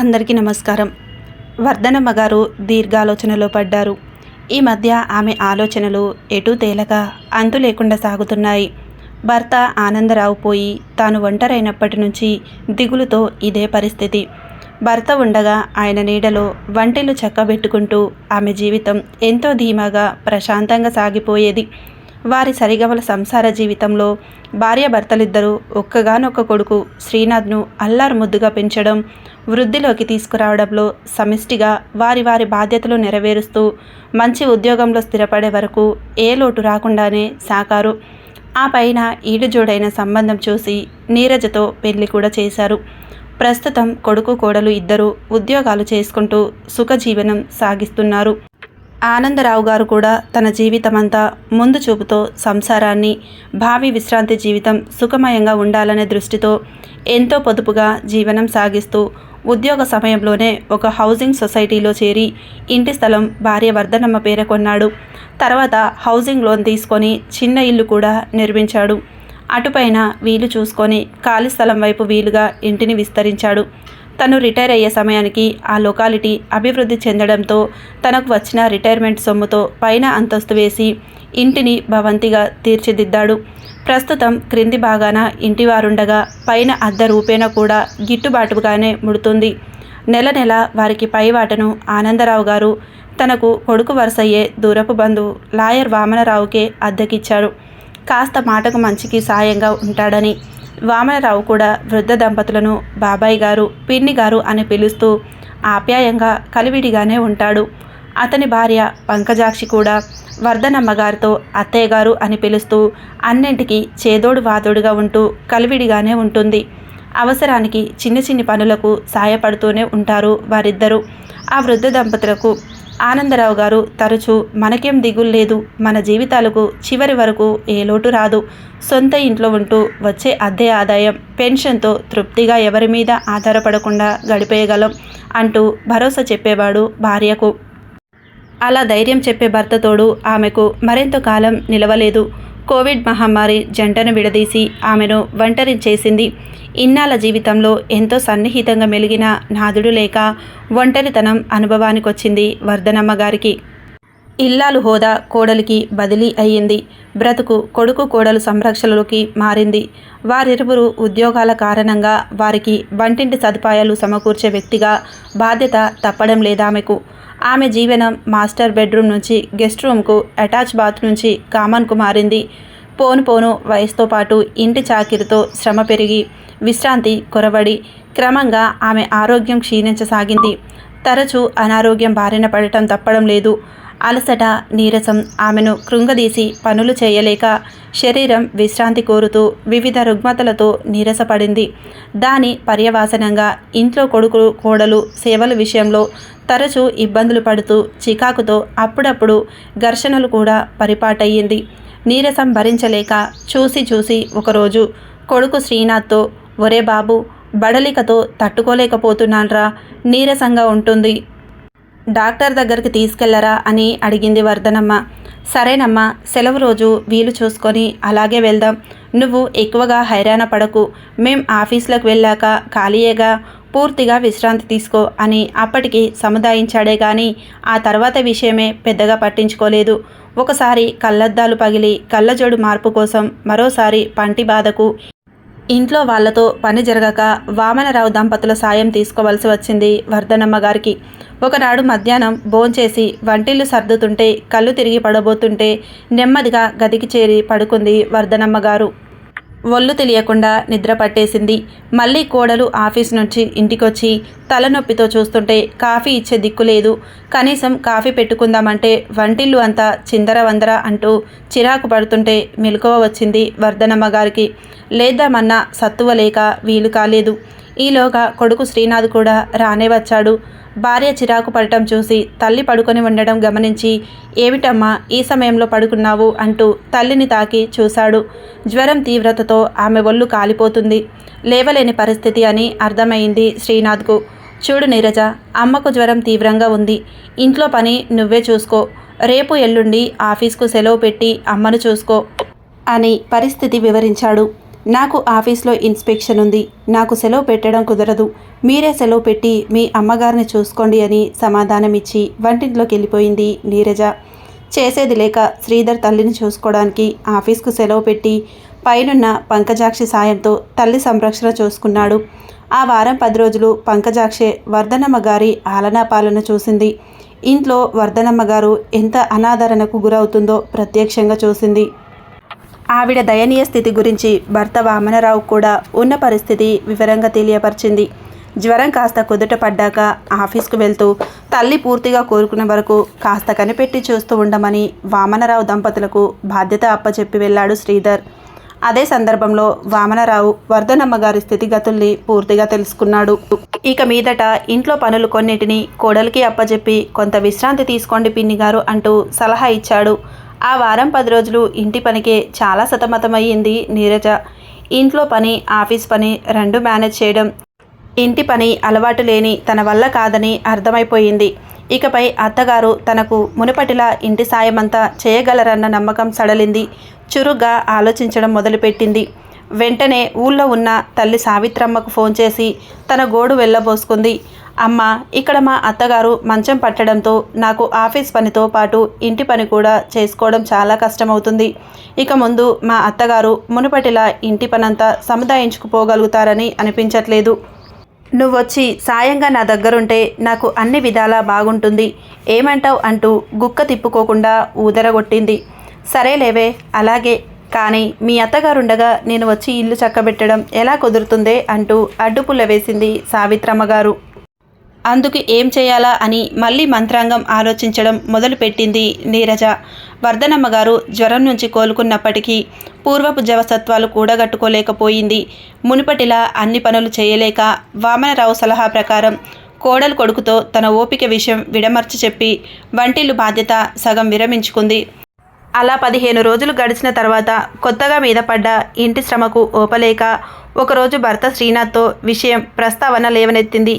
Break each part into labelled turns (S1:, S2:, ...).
S1: అందరికీ నమస్కారం. వర్ధనమ్మ గారు దీర్ఘాలోచనలో పడ్డారు. ఈ మధ్య ఆమె ఆలోచనలు ఎటూ తేలక అంతు లేకుండా సాగుతున్నాయి. భర్త ఆనందరావు పోయి తాను ఒంటరైనప్పటి నుంచి దిగులుతో ఇదే పరిస్థితి. భర్త ఉండగా ఆయన నీడలో వంటలు చక్కబెట్టుకుంటూ ఆమె జీవితం ఎంతో ధీమాగా ప్రశాంతంగా సాగిపోయేది. వారి సరిగమల సంసార జీవితంలో భార్యాభర్తలిద్దరూ ఒక్కగానొక్క కొడుకు శ్రీనాథ్ను అల్లారు ముద్దుగా పెంచడం వృద్ధిలోకి తీసుకురావడంలో సమిష్టిగా వారి వారి బాధ్యతలు నెరవేరుస్తూ మంచి ఉద్యోగంలో స్థిరపడే వరకు ఏ లోటు రాకుండానే సాకారు. ఆ పైన ఈడుజోడైన సంబంధం చూసి నీరజతో పెళ్ళి కూడా చేశారు. ప్రస్తుతం కొడుకు కోడలు ఇద్దరు ఉద్యోగాలు చేసుకుంటూ సుఖజీవనం సాగిస్తున్నారు. ఆనందరావు గారు కూడా తన జీవితమంతా ముందు చూపుతో సంసారాన్ని భావి విశ్రాంతి జీవితం సుఖమయంగా ఉండాలనే దృష్టితో ఎంతో పొదుపుగా జీవనం సాగిస్తూ ఉద్యోగ సమయంలోనే ఒక హౌసింగ్ సొసైటీలో చేరి ఇంటి స్థలం భార్య వర్ధనమ్మ పేర కొన్నాడు. తర్వాత హౌసింగ్ లోన్ తీసుకొని చిన్న ఇల్లు కూడా నిర్మించాడు. అటుపైన వీలు చూసుకొని ఖాళీ స్థలం వైపు వీలుగా ఇంటిని విస్తరించాడు. తను రిటైర్ అయ్యే సమయానికి ఆ లొకాలిటీ అభివృద్ధి చెందడంతో తనకు వచ్చిన రిటైర్మెంట్ సొమ్ముతో పైన అంతస్తు వేసి ఇంటిని భవంతిగా తీర్చిదిద్దాడు. ప్రస్తుతం క్రింది భాగాన ఇంటివారుండగా పైన అద్దె రూపేణ కూడా గిట్టుబాటుగానే ముడుతుంది. నెల నెల వారికి పైవాటను ఆనందరావు గారు తనకు కొడుకు వరుసయ్యే దూరపు బంధువు లాయర్ వామనరావుకే అద్దెకిచ్చాడు కాస్త మాటకు మంచికి సాయంగా ఉంటాడని వామనరావు కూడా వృద్ధ దంపతులను బాబాయ్ గారు పిన్ని గారు అని పిలుస్తూ ఆప్యాయంగా కలివిడిగానే ఉంటాడు. అతని భార్య పంకజాక్షి కూడా వర్ధనమ్మ గారితో అత్తయ్య గారు అని పిలుస్తూ అన్నింటికి చేదోడు వాదోడుగా ఉంటూ కలివిడిగానే ఉంటుంది. అవసరానికి చిన్న చిన్ని పనులకు సాయపడుతూనే ఉంటారు వారిద్దరూ. ఆ వృద్ధ దంపతులకు ఆనందరావు గారు తరచూ మనకేం దిగుల్లేదు మన జీవితాలకు చివరి వరకు ఏ లోటు రాదు. సొంత ఇంట్లో ఉంటూ వచ్చే అద్దె ఆదాయం పెన్షన్తో తృప్తిగా ఎవరి మీద ఆధారపడకుండా గడిపేయగలం అంటూ భరోసా చెప్పేవాడు భార్యకు. అలా ధైర్యం చెప్పే భర్తతోడు ఆమెకు మరెంత కాలం నిలవలేదు. కోవిడ్ మహమ్మారి జంటను విడదీసి ఆమెను ఒంటరి చేసింది ఇన్నాళ్ళ జీవితంలో ఎంతో సన్నిహితంగా మెలిగిన నాదుడు లేక ఒంటరితనం అనుభవానికొచ్చింది వర్ధనమ్మ గారికి. ఇల్లాలు హోదా కోడలికి బదిలీ అయ్యింది. బ్రతుకు కొడుకు కోడలు సంరక్షణలోకి మారింది. వారిరువురు ఉద్యోగాల కారణంగా వారికి వంటింటి సదుపాయాలు సమకూర్చే వ్యక్తిగా బాధ్యత తప్పడం లేదామెకు. ఆమె జీవనం మాస్టర్ బెడ్రూమ్ నుంచి గెస్ట్ రూమ్కు అటాచ్ బాత్ నుంచి కామన్కు మారింది. పోను పోను వయసుతో పాటు ఇంటి చాకిరితో శ్రమ పెరిగి విశ్రాంతి కొరబడి క్రమంగా ఆమె ఆరోగ్యం క్షీణించసాగింది. తరచూ అనారోగ్యం బారిన పడటం తప్పడం లేదు. అలసట నీరసం ఆమెను కృంగదీసి పనులు చేయలేక శరీరం విశ్రాంతి కోరుతూ వివిధ రుగ్మతలతో నీరసపడింది. దాని పర్యవాసనంగా ఇంట్లో కొడుకు కోడలు సేవల విషయంలో తరచూ ఇబ్బందులు పడుతూ చికాకుతో అప్పుడప్పుడు ఘర్షణలు కూడా పరిపాటయ్యింది. నీరసం భరించలేక చూసి చూసి ఒకరోజు కొడుకు శ్రీనాథ్తో ఒరే బాబు బడలికతో తట్టుకోలేకపోతున్నాన్రా నీరసంగా ఉంటుంది. డాక్టర్ దగ్గరికి తీసుకెళ్ళరా అని అడిగింది వర్ధనమ్మ సరేనమ్మా సెలవు రోజు వీలు చూసుకొని అలాగే వెళ్దాం. నువ్వు ఎక్కువగా హైరాణ పడకు. మేం ఆఫీస్లోకి వెళ్ళాక ఖాళీయేగా పూర్తిగా విశ్రాంతి తీసుకో అని అప్పటికి సముదాయించాడే కానీ ఆ తర్వాత విషయమే పెద్దగా పట్టించుకోలేదు. ఒకసారి కళ్ళద్దాలు పగిలి కళ్ళజోడు మార్పు కోసం మరోసారి పంటి బాధకు ఇంట్లో వాళ్ళతో పని జరగక వామనరావు దంపతుల సాయం తీసుకోవలసి వచ్చింది వర్ధనమ్మ గారికి. ఒకనాడు మధ్యాహ్నం భోంచేసి వంటిల్లు సర్దుతుంటే కళ్ళు తిరిగి పడబోతుంటే నెమ్మదిగా గదికి చేరి పడుకుంది వర్ధనమ్మ గారు. ఒళ్ళు తెలియకుండా నిద్ర పట్టేసింది. మళ్ళీ కోడలు ఆఫీస్ నుంచి ఇంటికొచ్చి తలనొప్పితో చూస్తుంటే కాఫీ ఇచ్చే దిక్కు లేదు. కనీసం కాఫీ పెట్టుకుందామంటే వంటిల్లు అంతా చిందర వందర అంటూ చిరాకు పడుతుంటే మెలకువ వచ్చింది వర్ధనమ్మ గారికి. లేద్దామన్నా సత్తువ లేక వీలు కాలేదు. ఈలోగా కొడుకు శ్రీనాథ్ కూడా రానే వచ్చాడు. భార్య చిరాకు పడటం చూసి తల్లి పడుకొని ఉండడం గమనించి ఏమిటమ్మా ఈ సమయంలో పడుకున్నావు? అంటూ తల్లిని తాకి చూశాడు. జ్వరం తీవ్రతతో ఆమె ఒళ్ళు కాలిపోతుంది. లేవలేని పరిస్థితి అని అర్థమైంది శ్రీనాథ్కు. చూడు నీరజ అమ్మకు జ్వరం తీవ్రంగా ఉంది. ఇంట్లో పని నువ్వే చూసుకో. రేపు ఎల్లుండి ఆఫీస్కు సెలవు పెట్టి అమ్మను చూసుకో అని పరిస్థితి వివరించాడు. నాకు ఆఫీస్లో ఇన్స్పెక్షన్ ఉంది. నాకు సెలవు పెట్టడం కుదరదు. మీరే సెలవు పెట్టి మీ అమ్మగారిని చూసుకోండి అని సమాధానమిచ్చి వంటింట్లోకి వెళ్ళిపోయింది నీరజ. చేసేది లేక శ్రీధర్ తల్లిని చూసుకోవడానికి ఆఫీస్కు సెలవు పెట్టి పైనున్న పంకజాక్షి సాయంతో తల్లి సంరక్షణ చూసుకున్నాడు. ఆ వారం పది రోజులు పంకజాక్షి వర్ధనమ్మ గారి ఆలనా పాలన చూసింది. ఇంట్లో వర్ధనమ్మ గారు ఎంత అనాదరణకు గురవుతుందో ప్రత్యక్షంగా చూసింది. ఆవిడ దయనీయ స్థితి గురించి భర్త వామనరావు కూడా ఉన్న పరిస్థితి వివరంగా తెలియపరిచింది. జ్వరం కాస్త కుదుట పడ్డాక ఆఫీస్కు వెళ్తూ తల్లి పూర్తిగా కోరుకునే వరకు కాస్త కనిపెట్టి చూస్తూ ఉండమని వామనరావు దంపతులకు బాధ్యత అప్పచెప్పి వెళ్ళాడు శ్రీధర్. అదే సందర్భంలో వామనరావు వర్ధనమ్మ గారి స్థితిగతుల్ని పూర్తిగా తెలుసుకున్నాడు. ఇక మీదట ఇంట్లో పనులు కొన్నిటిని కోడలికి అప్పచెప్పి కొంత విశ్రాంతి తీసుకోండి పిన్ని గారు అంటూ సలహా ఇచ్చాడు. ఆ వారం పది రోజులు ఇంటి పనికే చాలా సతమతమయ్యింది నీరజ. ఇంట్లో పని ఆఫీస్ పని రెండు మేనేజ్ చేయడం ఇంటి పని అలవాటు లేని తన వల్ల కాదని అర్థమైపోయింది. ఇకపై అత్తగారు తనకు మునుపటిలా ఇంటి సాయమంతా చేయగలరన్న నమ్మకం సడలింది. చురుగ్గా ఆలోచించడం మొదలుపెట్టింది. వెంటనే ఊళ్ళో ఉన్న తల్లి సావిత్రమ్మకు ఫోన్ చేసి తన గోడు వెళ్ళబోసుకుంది. అమ్మ ఇక్కడ మా అత్తగారు మంచం పట్టడంతో నాకు ఆఫీస్ పనితో పాటు ఇంటి పని కూడా చేసుకోవడం చాలా కష్టమవుతుంది. ఇక ముందు మా అత్తగారు మునుపటిలా ఇంటి పనంతా సముదాయించుకుపోగలుగుతారని అనిపించట్లేదు. నువ్వొచ్చి సాయంగా నా దగ్గరుంటే నాకు అన్ని విధాలా బాగుంటుంది. ఏమంటావు అంటూ గుక్క తిప్పుకోకుండా ఊదరగొట్టింది. సరేలేవే అలాగే. కానీ మీ అత్తగారుండగా నేను వచ్చి ఇల్లు చక్కబెట్టడం ఎలా కుదురుతుందే అంటూ అడ్డుపుల్ల వేసింది సావిత్రమ్మ గారు. అందుకు ఏం చేయాలా అని మళ్ళీ మంత్రాంగం ఆలోచించడం మొదలుపెట్టింది నీరజ. వర్ధనమ్మ గారు జ్వరం నుంచి కోలుకున్నప్పటికీ పూర్వపు జవసత్వాలు కూడగట్టుకోలేకపోయింది. మునుపటిలా అన్ని పనులు చేయలేక వామనరావు సలహా ప్రకారం కోడలు కొడుకుతో తన ఓపిక విషయం విడమర్చి చెప్పి వంటిల్లు బాధ్యత సగం విరమించుకుంది. అలా పదిహేను రోజులు గడిచిన తర్వాత కొత్తగా మీద పడ్డ ఇంటి శ్రమకు ఓపలేక ఒకరోజు భర్త శ్రీనాథ్తో విషయం ప్రస్తావన లేవనెత్తింది.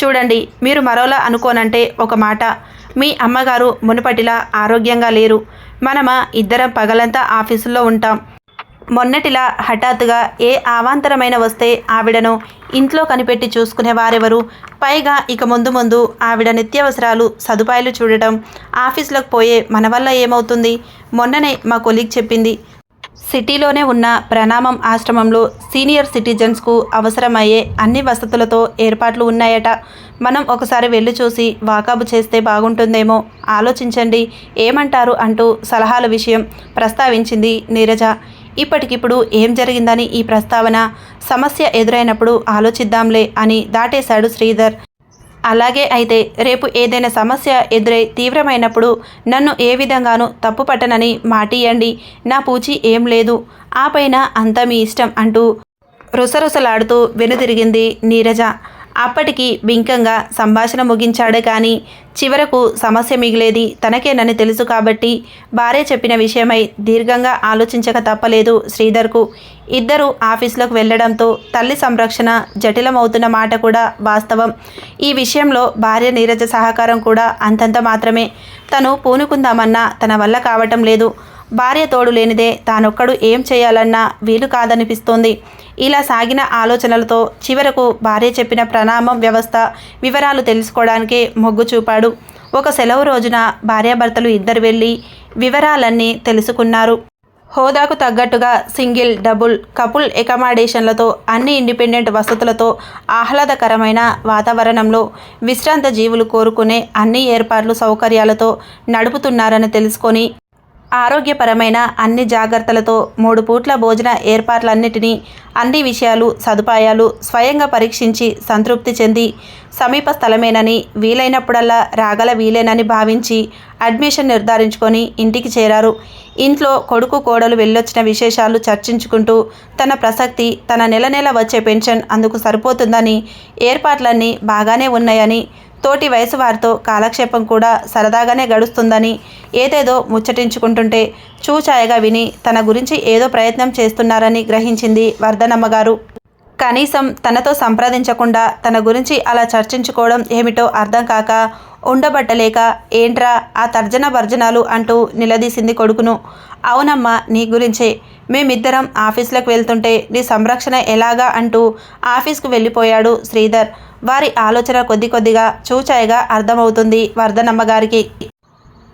S1: చూడండి మీరు మరోలా అనుకోనంటే ఒక మాట. మీ అమ్మగారు మునుపటిలా ఆరోగ్యంగా లేరు. మనమా ఇద్దరం పగలంతా ఆఫీసుల్లో ఉంటాం. మొన్నటిలా హఠాత్తుగా ఏ అవాంతరమైన వస్తే ఆవిడను ఇంట్లో కనిపెట్టి చూసుకునే వారెవరు? పైగా ఇక ముందు ముందు ఆవిడ నిత్యావసరాలు సదుపాయాలు చూడటం ఆఫీసులకు పోయే మన వల్ల ఏమవుతుంది? మొన్ననే మా కొలీగ్ చెప్పింది. సిటీలోనే ఉన్న ప్రణామం ఆశ్రమంలో సీనియర్ సిటిజన్స్కు అవసరమయ్యే అన్ని వసతులతో ఏర్పాట్లు ఉన్నాయట. మనం ఒకసారి వెళ్ళి చూసి వాకాబు చేస్తే బాగుంటుందేమో ఆలోచించండి. ఏమంటారు అంటూ సలహాల విషయం ప్రస్తావించింది నీరజ. ఇప్పటికిప్పుడు ఏం జరిగిందని ఈ ప్రస్తావన? సమస్య ఎదురైనప్పుడు ఆలోచిద్దాంలే అని దాటేశాడు శ్రీధర్. అలాగే అయితే రేపు ఏదైనా సమస్య ఎదురై తీవ్రమైనప్పుడు నన్ను ఏ విధంగానూ తప్పు పట్టనని మాటియండి. నా పూచి ఏం లేదు. ఆ పైన అంతా మీ ఇష్టం అంటూ రుసరుసలాడుతూ వెనుదిరిగింది నీరజ. అప్పటికి బింకంగా సంభాషణ ముగించాడే కానీ చివరకు సమస్య మిగిలేది తనకేనని తెలుసు కాబట్టి భార్య చెప్పిన విషయమై దీర్ఘంగా ఆలోచించక తప్పలేదు శ్రీధర్కు. ఇద్దరు ఆఫీసులకు వెళ్ళడంతో తల్లి సంరక్షణ జటిలమవుతున్న మాట కూడా వాస్తవం. ఈ విషయంలో భార్య నీరజ సహకారం కూడా అంతంత మాత్రమే. తను పూనుకుందామన్నా తన వల్ల కావటం లేదు. భార్య తోడు లేనిదే తానొక్కడు ఏం చేయాలన్నా వీలు కాదనిపిస్తోంది. ఇలా సాగిన ఆలోచనలతో చివరకు భార్య చెప్పిన ప్రణామం వ్యవస్థ వివరాలు తెలుసుకోవడానికే మొగ్గు చూపాడు. ఒక సెలవు రోజున భార్యాభర్తలు ఇద్దరు వెళ్ళి వివరాలన్నీ తెలుసుకున్నారు. హోదాకు తగ్గట్టుగా సింగిల్ డబుల్ కపుల్ ఎకమాడేషన్లతో అన్ని ఇండిపెండెంట్ వసతులతో ఆహ్లాదకరమైన వాతావరణంలో విశ్రాంత జీవులు కోరుకునే అన్ని ఏర్పాట్లు సౌకర్యాలతో నడుపుతున్నారని తెలుసుకొని ఆరోగ్యపరమైన అన్ని జాగ్రత్తలతో మూడు పూట్ల భోజన ఏర్పాట్లన్నిటినీ అన్ని విషయాలు సదుపాయాలు స్వయంగా పరీక్షించి సంతృప్తి చెంది సమీప స్థలమేనని వీలైనప్పుడల్లా రాగల వీలేనని భావించి అడ్మిషన్ నిర్ధారించుకొని ఇంటికి చేరారు. ఇంట్లో కొడుకు కోడలు వెళ్ళొచ్చిన విశేషాలు చర్చించుకుంటూ తన ప్రసక్తి తన నెల నెల వచ్చే పెన్షన్ అందుకు సరిపోతుందని ఏర్పాట్లన్నీ బాగానే ఉన్నాయని తోటి వయసు వారితో కాలక్షేపం కూడా సరదాగానే గడుస్తుందని ఏదేదో ముచ్చటించుకుంటుంటే చూచాయగా విని తన గురించి ఏదో ప్రయత్నం చేస్తున్నారని గ్రహించింది వర్ధనమ్మ గారు. కనీసం తనతో సంప్రదించకుండా తన గురించి అలా చర్చించుకోవడం ఏమిటో అర్థం కాక ఉండబట్టలేక ఏంట్రా ఆ తర్జన భర్జనాలు అంటూ నిలదీసింది కొడుకును. అవునమ్మా నీ గురించే. మేమిద్దరం ఆఫీస్లోకి వెళ్తుంటే నీ సంరక్షణ ఎలాగా? అంటూ ఆఫీస్కు వెళ్ళిపోయాడు శ్రీధర్. వారి ఆలోచన కొద్ది కొద్దిగా చూచాయిగా అర్థమవుతుంది వర్ధనమ్మ గారికి.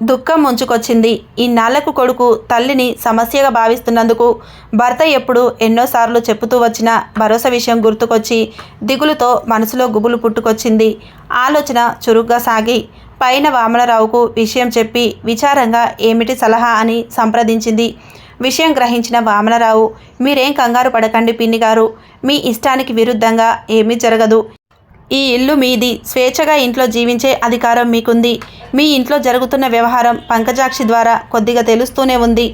S1: దుఃఖం ముంచుకొచ్చింది. ఇన్నాళ్ళకు కొడుకు తల్లిని సమస్యగా భావిస్తున్నందుకు భర్త ఎప్పుడు ఎన్నోసార్లు చెప్పుతూ వచ్చిన భరోసా విషయం గుర్తుకొచ్చి దిగులుతో మనసులో గుబులు పుట్టుకొచ్చింది. ఆలోచన చురుగ్గా సాగి పైన వామనరావుకు విషయం చెప్పి విచారంగా ఏమిటి సలహా అని సంప్రదించింది. విషయం గ్రహించిన వామనరావు మీరేం కంగారు పడకండి పిన్ని గారు. మీ ఇష్టానికి విరుద్ధంగా ఏమీ జరగదు. ఈ ఇల్లు మీది. స్వేచ్ఛగా ఇంట్లో జీవించే అధికారం మీకుంది. మీ ఇంట్లో జరుగుతున్న వ్యవహారం పంకజాక్షి ద్వారా కొద్దిగా తెలుస్తూనే ఉంది.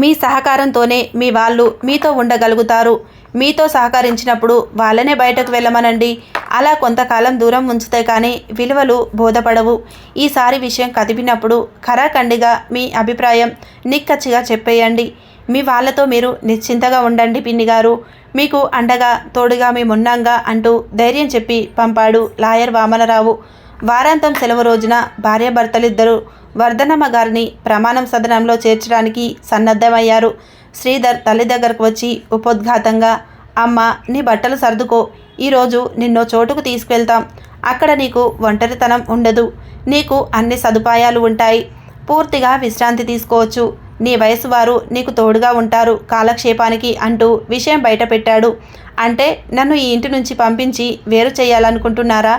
S1: మీ సహకారంతోనే మీ వాళ్ళు మీతో ఉండగలుగుతారు. మీతో సహకరించినప్పుడు వాళ్ళనే బయటకు వెళ్ళమనండి. అలా కొంతకాలం దూరం ఉంచితే కానీ విలువలు బోధపడవు. ఈసారి విషయం కదిపినప్పుడు ఖరాఖండిగా మీ అభిప్రాయం నిక్కచ్చిగా చెప్పేయండి. మీ వాళ్ళతో మీరు నిశ్చింతగా ఉండండి పిన్ని గారు. మీకు అండగా తోడుగా మేమున్నాంగా అంటూ ధైర్యం చెప్పి పంపాడు లాయర్ వామనరావు. వారాంతం సెలవు రోజున భార్యాభర్తలిద్దరూ వర్ధనమ్మ గారిని ప్రమాణం సదనంలో చేర్చడానికి సన్నద్ధమయ్యారు. శ్రీధర్ తల్లి దగ్గరకు వచ్చి ఉపోద్ఘాతంగా అమ్మ నీ బట్టలు సర్దుకో. ఈరోజు నిన్నో చోటుకు తీసుకెళ్తాం. అక్కడ నీకు ఒంటరితనం ఉండదు. నీకు అన్ని సదుపాయాలు ఉంటాయి. పూర్తిగా విశ్రాంతి తీసుకోవచ్చు. నీ వయసు వారు నీకు తోడుగా ఉంటారు. కాలక్షేపానికి అంటూ విషయం బయటపెట్టాడు. అంటే నన్ను ఈ ఇంటి నుంచి పంపించి వేరు చేయాలనుకుంటున్నారా?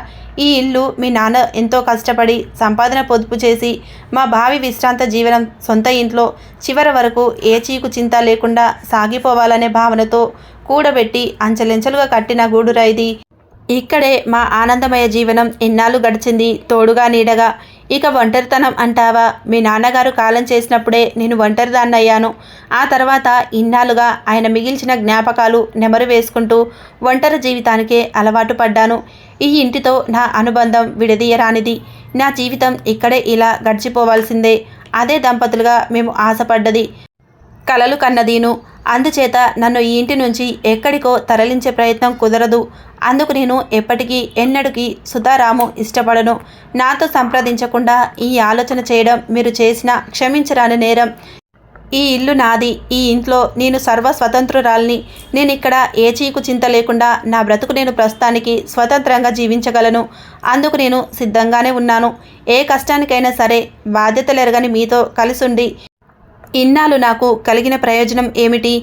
S1: ఈ ఇల్లు మీ నాన్న ఎంతో కష్టపడి సంపాదన పొదుపు చేసి మా భావి విశ్రాంత జీవనం సొంత ఇంట్లో చివరి వరకు ఏ చీకు చింత లేకుండా సాగిపోవాలనే భావనతో కూడబెట్టి అంచెలెంచెలుగా కట్టిన గూడురైది ఇక్కడే మా ఆనందమయ జీవనం ఎన్నాళ్ళు గడిచింది? తోడుగా నీడగా ఇక ఒంటరితనం అంటావా? మీ నాన్నగారు కాలం చేసినప్పుడే నేను ఒంటరిదాన్నయ్యాను. ఆ తర్వాత ఇన్నాళ్ళుగా ఆయన మిగిల్చిన జ్ఞాపకాలు నెమరు వేసుకుంటూ ఒంటరి జీవితానికే అలవాటు పడ్డాను. ఈ ఇంటితో నా అనుబంధం విడదీయరానిది. నా జీవితం ఇక్కడే ఇలా గడిచిపోవాల్సిందే. అదే దంపతులుగా మేము ఆశపడ్డది. కలలు కన్నదీను. అందుచేత నన్ను ఈ ఇంటి నుంచి ఎక్కడికో తరలించే ప్రయత్నం కుదరదు. అందుకు నేను ఎప్పటికీ ఎన్నడికి సుధారాము ఇష్టపడను. నాతో సంప్రదించకుండా ఈ ఆలోచన చేయడం మీరు చేసిన క్షమించరాని నేరం. ఈ ఇల్లు నాది. ఈ ఇంట్లో నేను సర్వ స్వతంత్రురాల్ని నేను ఇక్కడ ఏ చీకు చింత లేకుండా నా బ్రతుకు నేను ప్రస్తుతానికి స్వతంత్రంగా జీవించగలను. అందుకు నేను సిద్ధంగానే ఉన్నాను. ఏ కష్టానికైనా సరే బాధ్యతలెరగని మీతో కలిసుండి ఇన్నాళ్ళు నాకు కలిగిన ప్రయోజనం ఏమిటి?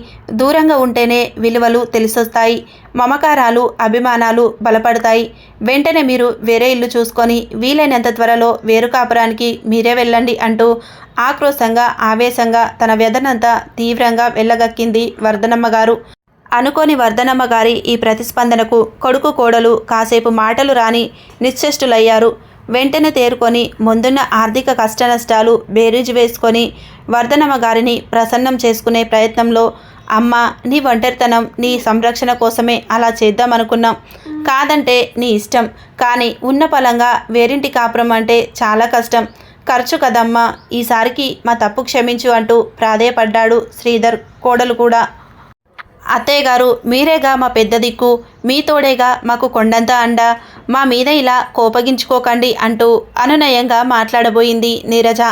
S1: దూరంగా ఉంటేనే విలువలు తెలిసొస్తాయి మమకారాలు అభిమానాలు బలపడతాయి. వెంటనే మీరు వేరే ఇల్లు చూసుకొని వీలైనంత త్వరలో వేరు కాపురానికి మీరే వెళ్ళండి అంటూ ఆక్రోశంగా ఆవేశంగా తన వ్యధనంతా తీవ్రంగా వెళ్ళగక్కింది వర్ధనమ్మ గారు. అనుకోని వర్ధనమ్మ గారి ఈ ప్రతిస్పందనకు కొడుకు కోడలు కాసేపు మాటలు రాని నిశ్చేష్టులయ్యారు. వెంటనే తేరుకొని ముందున్న ఆర్థిక కష్టనష్టాలు బేరీజు వేసుకొని వర్ధనమ్మ గారిని ప్రసన్నం చేసుకునే ప్రయత్నంలో అమ్మ నీ ఒంటరితనం నీ సంరక్షణ కోసమే అలా చేద్దామనుకున్నాం. కాదంటే నీ ఇష్టం. కానీ ఉన్న పలంగా వేరింటి కాపురం అంటే చాలా కష్టం. ఖర్చు కదమ్మా. ఈసారికి మా తప్పు క్షమించు అంటూ ప్రాధేయపడ్డాడు శ్రీధర్ కోడలు కూడా. అత్తయ్య గారు మీరేగా మా పెద్ద దిక్కు? మీ తోడేగా మాకు కొండంత అండ. మా మీద ఇలా కోపగించుకోకండి అంటూ అనునయంగా మాట్లాడబోయింది నీరజ.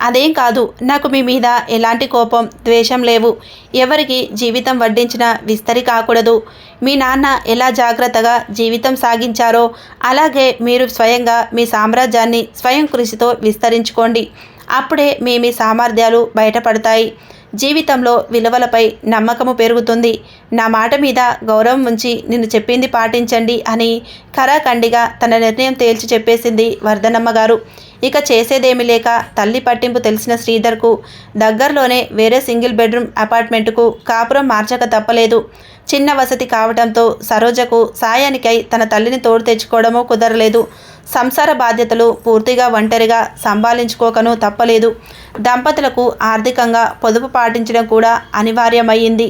S1: అదేం కాదు. నాకు మీ మీద ఎలాంటి కోపం ద్వేషం లేవు. ఎవరికి జీవితం వడ్డించిన విస్తరి కాకూడదు. మీ నాన్న ఎలా జాగ్రత్తగా జీవితం సాగించారో అలాగే మీరు స్వయంగా మీ సామ్రాజ్యాన్ని స్వయం కృషితో విస్తరించుకోండి. అప్పుడే మీ మీ సామర్థ్యాలు బయటపడతాయి. జీవితంలో విలువలపై నమ్మకము పెరుగుతుంది. నా మాట మీద గౌరవం ఉంచి నిన్ను చెప్పింది పాటించండి అని ఖరాఖండిగా తన నిర్ణయం తేల్చి చెప్పేసింది వర్ధనమ్మ గారు ఇక చేసేదేమీ లేక తల్లి పట్టింపు తెలిసిన శ్రీధర్కు దగ్గరలోనే వేరే సింగిల్ బెడ్రూమ్ అపార్ట్మెంటుకు కాపురం మార్చక తప్పలేదు. చిన్న వసతి కావడంతో సరోజకు సాయానికై తన తల్లిని తోడు తెచ్చుకోవడమూ కుదరలేదు. సంసార బాధ్యతలు పూర్తిగా ఒంటరిగా సంభాళించుకోకను తప్పలేదు. దంపతులకు ఆర్థికంగా పొదుపు పాటించడం కూడా అనివార్యమయ్యింది.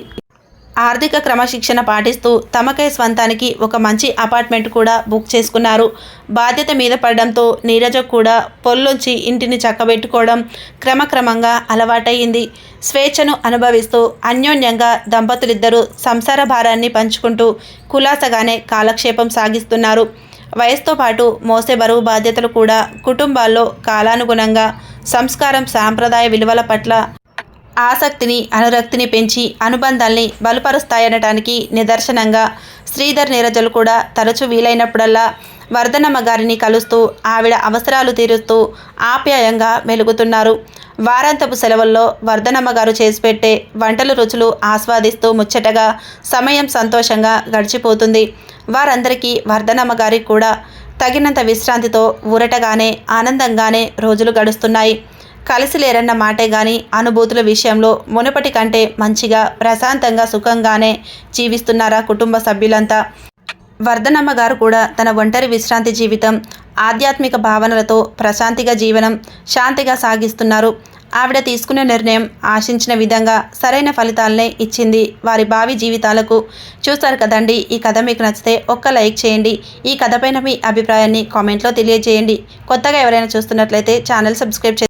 S1: ఆర్థిక క్రమశిక్షణ పాటిస్తూ తమకై స్వంతానికి ఒక మంచి అపార్ట్మెంట్ కూడా బుక్ చేసుకున్నారు. బాధ్యత మీద పడడంతో నీరజ కూడా పొల్లొంచి ఇంటిని చక్కబెట్టుకోవడం క్రమక్రమంగా అలవాటయ్యింది. స్వేచ్ఛను అనుభవిస్తూ అన్యోన్యంగా దంపతులిద్దరూ సంసార భారాన్ని పంచుకుంటూ కులాసగానే కాలక్షేపం సాగిస్తున్నారు. వయసుతో పాటు మోసే బరువు బాధ్యతలు కూడా కుటుంబాల్లో కాలానుగుణంగా సంస్కారం సాంప్రదాయ విలువల పట్ల ఆసక్తిని అనురక్తిని పెంచి అనుబంధాల్ని బలపరుస్తాయనటానికి నిదర్శనంగా శ్రీధర్ నీరజలు కూడా తరచూ వీలైనప్పుడల్లా వర్ధనమ్మ గారిని కలుస్తూ ఆవిడ అవసరాలు తీరుస్తూ ఆప్యాయంగా మెలుగుతున్నారు. వారాంతపు సెలవుల్లో వర్ధనమ్మ గారు చేసిపెట్టే వంటల రుచులు ఆస్వాదిస్తూ ముచ్చటగా సమయం సంతోషంగా గడిచిపోతుంది. వారందరికీ వర్ధనమ్మ గారికి కూడా తగినంత విశ్రాంతితో ఊరటగానే ఆనందంగానే రోజులు గడుస్తున్నాయి. కలిసి లేరన్న మాటే గాని అనుభూతుల విషయంలో మునుపటి కంటే మంచిగా ప్రశాంతంగా సుఖంగానే జీవిస్తున్నారా కుటుంబ సభ్యులంతా? వర్ధనమ్మ గారు కూడా తన ఒంటరి విశ్రాంతి జీవితం ఆధ్యాత్మిక భావనలతో ప్రశాంతిగా జీవనం శాంతిగా సాగిస్తున్నారు. ఆవిడ తీసుకునే నిర్ణయం ఆశించిన విధంగా సరైన ఫలితాలనే ఇచ్చింది వారి భావి జీవితాలకు. చూస్తారు కదండి ఈ కథ మీకు నచ్చితే ఒక్క లైక్ చేయండి. ఈ కథపైన మీ అభిప్రాయాన్ని కామెంట్లో తెలియజేయండి. కొత్తగా ఎవరైనా చూస్తున్నట్లయితే ఛానల్ సబ్స్క్రైబ్ చే